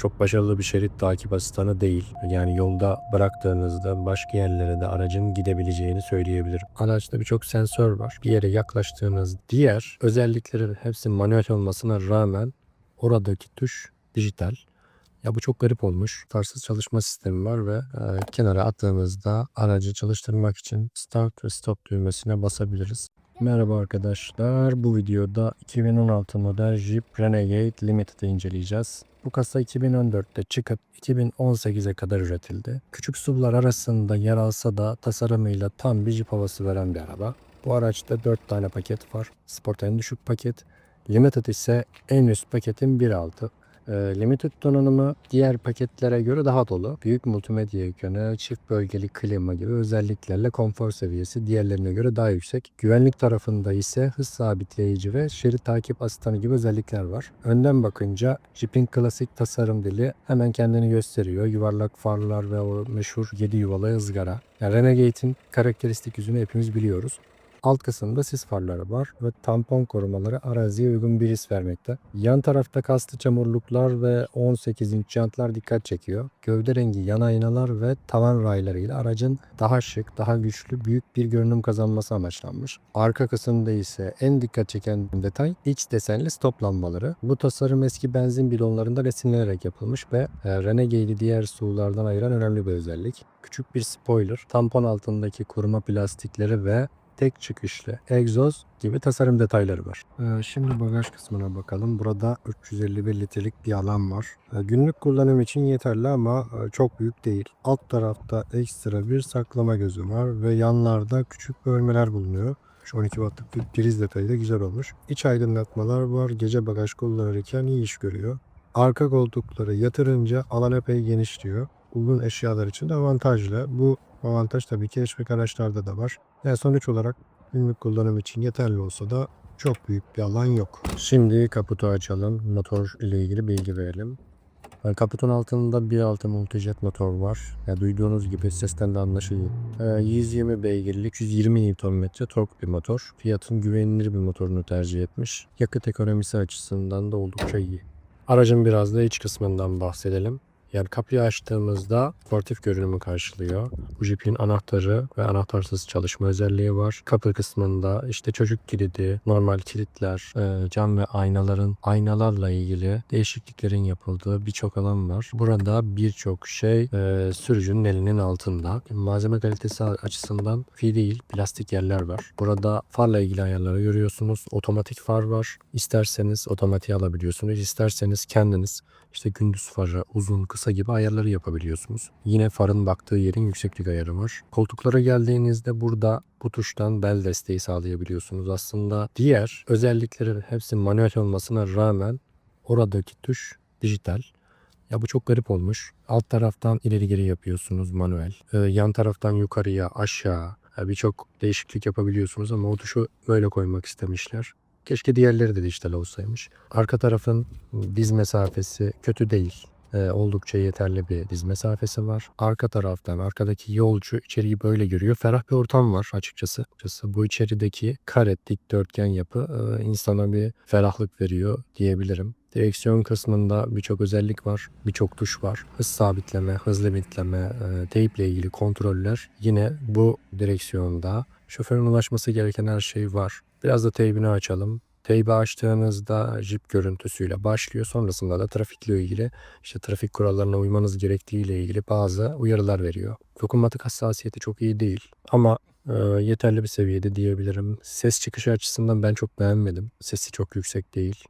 Çok başarılı bir şerit takip asistanı değil. Yani yolda bıraktığınızda başka yerlere de aracın gidebileceğini söyleyebilirim. Araçta birçok sensör var. Bir yere yaklaştığınız diğer özellikleri hepsi manuel olmasına rağmen oradaki tuş dijital. Ya bu çok garip olmuş. Tarsız çalışma sistemi var ve e, kenara attığımızda aracı çalıştırmak için start ve stop düğmesine basabiliriz. Merhaba arkadaşlar. Bu videoda 2016 model Jeep Renegade Limited'ı inceleyeceğiz. Bu kasa 2014'te çıkıp 2018'e kadar üretildi. Küçük SUV'lar arasında yer alsa da tasarımıyla tam bir Jeep havası veren bir araba. Bu araçta 4 tane paket var. Sport en düşük paket. Limited ise en üst paketin 1.6. E, Limited donanımı diğer paketlere göre daha dolu. Büyük multimedya ekranı, çift bölgeli klima gibi özelliklerle konfor seviyesi diğerlerine göre daha yüksek. Güvenlik tarafında ise hız sabitleyici ve şerit takip asistanı gibi özellikler var. Önden bakınca Jeep'in klasik tasarım dili hemen kendini gösteriyor. Yuvarlak farlar ve o meşhur 7 yuvalı ızgara. Yani Renegade'in karakteristik yüzünü hepimiz biliyoruz. Alt kısımda sis farları var ve tampon korumaları araziye uygun bir his vermekte. Yan tarafta kaslı çamurluklar ve 18 inç jantlar dikkat çekiyor. Gövde rengi yan aynalar ve tavan raylarıyla aracın daha şık, daha güçlü, büyük bir görünüm kazanması amaçlanmış. Arka kısımda ise en dikkat çeken detay iç desenli stop lambaları. Bu tasarım eski benzin bidonlarında resimlenerek yapılmış ve e, Renegade'i diğer SUV'lardan ayıran önemli bir özellik. Küçük bir spoiler, tampon altındaki koruma plastikleri ve tek çıkışlı egzoz gibi tasarım detayları var. Ee, şimdi bagaj kısmına bakalım. Burada 351 litrelik bir alan var. Ee, günlük kullanım için yeterli ama e, çok büyük değil. Alt tarafta ekstra bir saklama gözü var ve yanlarda küçük bölmeler bulunuyor. Şu 12 wattlık bir priz detayı da güzel olmuş. İç aydınlatmalar var. Gece bagaj kullanırken iyi iş görüyor. Arka koltukları yatırınca alan epey genişliyor. Uzun eşyalar için de avantajlı. Bu avantaj tabii ki hatchback araçlarda da var. Yani sonuç olarak günlük kullanım için yeterli olsa da çok büyük bir alan yok. Şimdi kaputu açalım. Motor ile ilgili bilgi verelim. Yani kaputun altında 1.6 multijet motor var. Yani duyduğunuz gibi sesten de anlaşılıyor. Ee, 120 beygirlik 120 Nm tork bir motor. Fiat'ın güvenilir bir motorunu tercih etmiş. Yakıt ekonomisi açısından da oldukça iyi. Aracın biraz da iç kısmından bahsedelim. Yani kapıyı açtığımızda sportif görünümü karşılıyor. Bu Jeep'in anahtarı ve anahtarsız çalışma özelliği var. Kapı kısmında işte çocuk kilidi, normal kilitler, e, cam ve aynaların aynalarla ilgili değişikliklerin yapıldığı birçok alan var. Burada birçok şey e, sürücünün elinin altında. Malzeme kalitesi açısından fi değil, plastik yerler var. Burada farla ilgili ayarları görüyorsunuz. Otomatik far var. İsterseniz otomatiğe alabiliyorsunuz. İsterseniz kendiniz işte gündüz farı, uzun, kısa gibi ayarları yapabiliyorsunuz. Yine farın baktığı yerin yükseklik ayarı var. Koltuklara geldiğinizde burada bu tuştan bel desteği sağlayabiliyorsunuz. Aslında diğer özellikleri hepsi manuel olmasına rağmen oradaki tuş dijital. Ya bu çok garip olmuş. Alt taraftan ileri geri yapıyorsunuz manuel. Ee, yan taraftan yukarıya, aşağı birçok değişiklik yapabiliyorsunuz ama o tuşu böyle koymak istemişler. Keşke diğerleri de dijital olsaymış. Arka tarafın diz mesafesi kötü değil. Ee, oldukça yeterli bir diz mesafesi var. Arka taraftan arkadaki yolcu içeriği böyle görüyor. Ferah bir ortam var açıkçası. açıkçası bu içerideki kare dikdörtgen yapı e, insana bir ferahlık veriyor diyebilirim. Direksiyon kısmında birçok özellik var, birçok tuş var. Hız sabitleme, hız limitleme, e, teyple ilgili kontroller yine bu direksiyonda. Şoförün ulaşması gereken her şey var. Biraz da teybini açalım. Teybi açtığınızda jip görüntüsüyle başlıyor. Sonrasında da trafikle ilgili işte trafik kurallarına uymanız gerektiği ile ilgili bazı uyarılar veriyor. Dokunmatik hassasiyeti çok iyi değil ama e, yeterli bir seviyede diyebilirim. Ses çıkışı açısından ben çok beğenmedim. Sesi çok yüksek değil.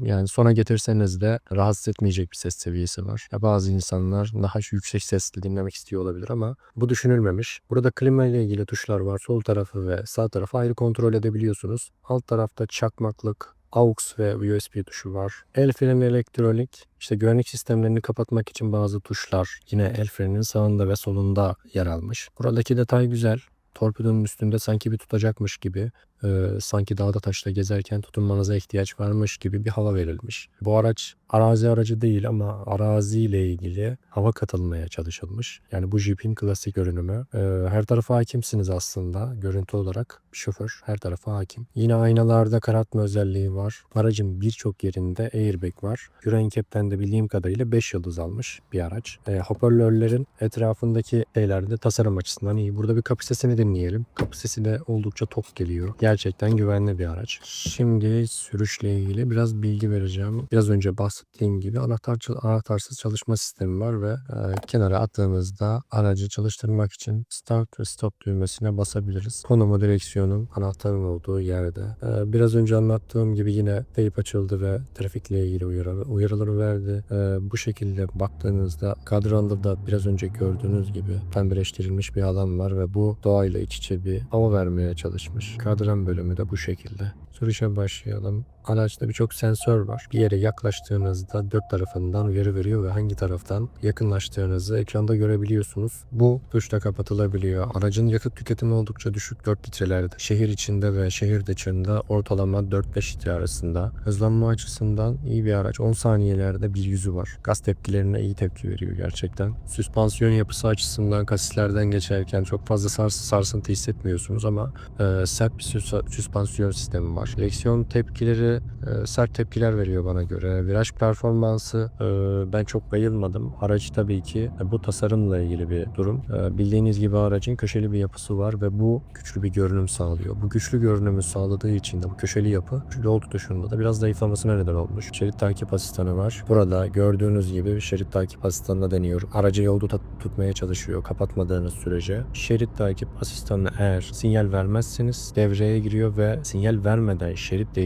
Yani sona getirseniz de rahatsız etmeyecek bir ses seviyesi var. Ya bazı insanlar daha yüksek sesle dinlemek istiyor olabilir ama bu düşünülmemiş. Burada klima ile ilgili tuşlar var. Sol tarafı ve sağ tarafı ayrı kontrol edebiliyorsunuz. Alt tarafta çakmaklık, AUX ve USB tuşu var. El freni elektronik. İşte güvenlik sistemlerini kapatmak için bazı tuşlar yine el freninin sağında ve solunda yer almış. Buradaki detay güzel. Torpidonun üstünde sanki bir tutacakmış gibi e, sanki dağda taşta gezerken tutunmanıza ihtiyaç varmış gibi bir hava verilmiş. Bu araç arazi aracı değil ama araziyle ilgili hava katılmaya çalışılmış. Yani bu Jeep'in klasik görünümü. E, her tarafa hakimsiniz aslında görüntü olarak. Şoför her tarafa hakim. Yine aynalarda karartma özelliği var. Aracın birçok yerinde airbag var. Euro NCAP'ten de bildiğim kadarıyla 5 yıldız almış bir araç. E, hoparlörlerin etrafındaki şeyler de tasarım açısından iyi. Burada bir kapı sesini dinleyelim. Kapı sesi de oldukça tok geliyor. Gerçekten güvenli bir araç. Şimdi sürüşle ilgili biraz bilgi vereceğim. Biraz önce bahsettiğim gibi anahtar, anahtarsız çalışma sistemi var ve e, kenara attığımızda aracı çalıştırmak için start ve stop düğmesine basabiliriz. Konumu direksiyonun anahtarın olduğu yerde. E, biraz önce anlattığım gibi yine teyp açıldı ve trafikle ilgili uyarı, uyarıları verdi. E, bu şekilde baktığınızda kadranda da biraz önce gördüğünüz gibi pembeleştirilmiş bir alan var ve bu doğayla iç içe bir hava vermeye çalışmış. Kadran bölümü de bu şekilde. Sürüşe başlayalım. Araçta birçok sensör var. Bir yere yaklaştığınızda dört tarafından uyarı veriyor ve hangi taraftan yakınlaştığınızı ekranda görebiliyorsunuz. Bu tuşla kapatılabiliyor. Aracın yakıt tüketimi oldukça düşük 4 litrelerde. Şehir içinde ve şehir dışında ortalama 4-5 litre arasında. Hızlanma açısından iyi bir araç. 10 saniyelerde bir yüzü var. Gaz tepkilerine iyi tepki veriyor gerçekten. Süspansiyon yapısı açısından kasislerden geçerken çok fazla sars sarsıntı hissetmiyorsunuz ama e, sert bir süs- süspansiyon sistemi var. Direksiyon tepkileri e, sert tepkiler veriyor bana göre. Viraj performansı e, ben çok bayılmadım. Araç tabii ki e, bu tasarımla ilgili bir durum. E, bildiğiniz gibi aracın köşeli bir yapısı var ve bu güçlü bir görünüm sağlıyor. Bu güçlü görünümü sağladığı için de bu köşeli yapı yol tutuşunda da biraz zayıflamasına neden olmuş. Şerit takip asistanı var. Burada gördüğünüz gibi şerit takip asistanına deniyor. Aracı yolda tut- tutmaya çalışıyor kapatmadığınız sürece. Şerit takip asistanı eğer sinyal vermezseniz devreye giriyor ve sinyal vermeden şerit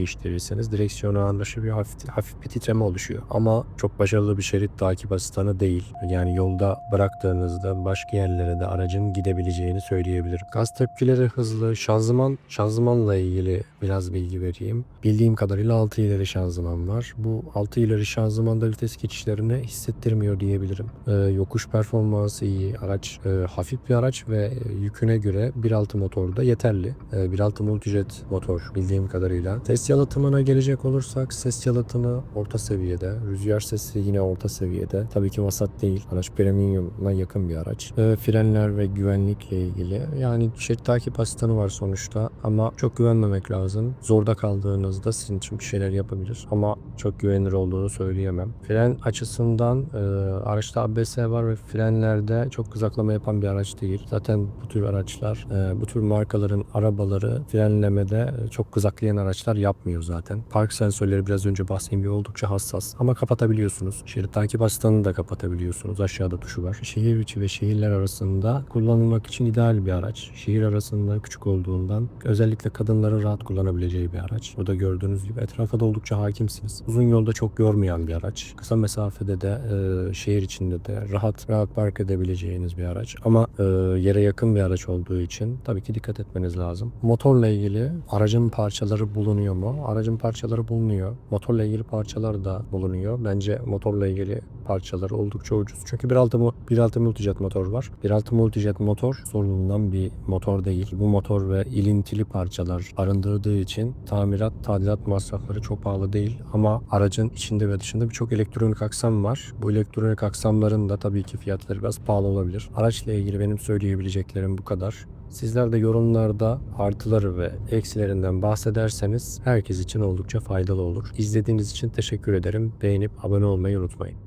değiştirirseniz direksiyonu anlaşır bir hafif, hafif bir titreme oluşuyor. Ama çok başarılı bir şerit takip asistanı değil. Yani yolda bıraktığınızda başka yerlere de aracın gidebileceğini söyleyebilirim. Gaz tepkileri hızlı. Şanzıman, şanzımanla ilgili biraz bilgi vereyim. Bildiğim kadarıyla 6 ileri şanzıman var. Bu 6 ileri şanzımanda vites geçişlerini hissettirmiyor diyebilirim. Ee, yokuş performansı iyi. Araç e, hafif bir araç ve e, yüküne göre 1.6 motor da yeterli. E, 1.6 multijet motor bildiğim kadarıyla. Ses yalıtımına gelecek olursak ses yalıtımı orta seviyede. Rüzgar sesi yine orta seviyede. Tabii ki vasat değil. Araç premium'a yakın bir araç. E, frenler ve güvenlikle ilgili. Yani şerit takip asistanı var sonuçta ama çok güvenmemek lazım. Zorda kaldığınızda sizin için bir şeyler yapabilir ama çok güvenilir olduğunu söyleyemem. Fren açısından e, araçta ABS var ve frenlerde çok kızaklama yapan bir araç değil. Zaten bu tür araçlar, e, bu tür markaların arabaları frenlemede e, çok kızaklayan araçlar yapmıyor zaten. Park sensörleri biraz önce bahsettiğim gibi oldukça hassas ama kapatabiliyorsunuz. Şerit takip asistanını da kapatabiliyorsunuz. Aşağıda tuşu var. Şehir içi ve şehirler arasında kullanılmak için ideal bir araç. Şehir arasında küçük olduğundan özellikle kadınların rahat kullanabileceği bir araç. Burada gördüğünüz gibi etrafa da oldukça hakimsiniz. Uzun yolda çok yormayan bir araç. Kısa mesafede de e, şehir içinde de rahat rahat park edebileceğiniz bir araç. Ama e, yere yakın bir araç olduğu için tabii ki dikkat etmeniz lazım. Motorla ilgili aracın parçaları bulunuyor mu? Aracın parçaları bulunuyor. Motorla ilgili parçalar da bulunuyor. Bence motorla ilgili parçaları oldukça ucuz. Çünkü 1.6 mu- 1.6 multijet motor var. 1.6 multijet motor sorunundan bir motor değil. Bu motor ve ilintili parçalar arındırdığı için tamirat, tadilat masrafları çok pahalı değil. Ama aracın içinde ve dışında birçok elektronik aksam var. Bu elektronik aksamların da tabii ki fiyatları biraz pahalı olabilir. Araçla ilgili benim söyleyebileceklerim bu kadar. Sizler de yorumlarda artıları ve eksilerinden bahsederseniz herkes için oldukça faydalı olur. İzlediğiniz için teşekkür ederim. Beğenip abone olmayı unutmayın.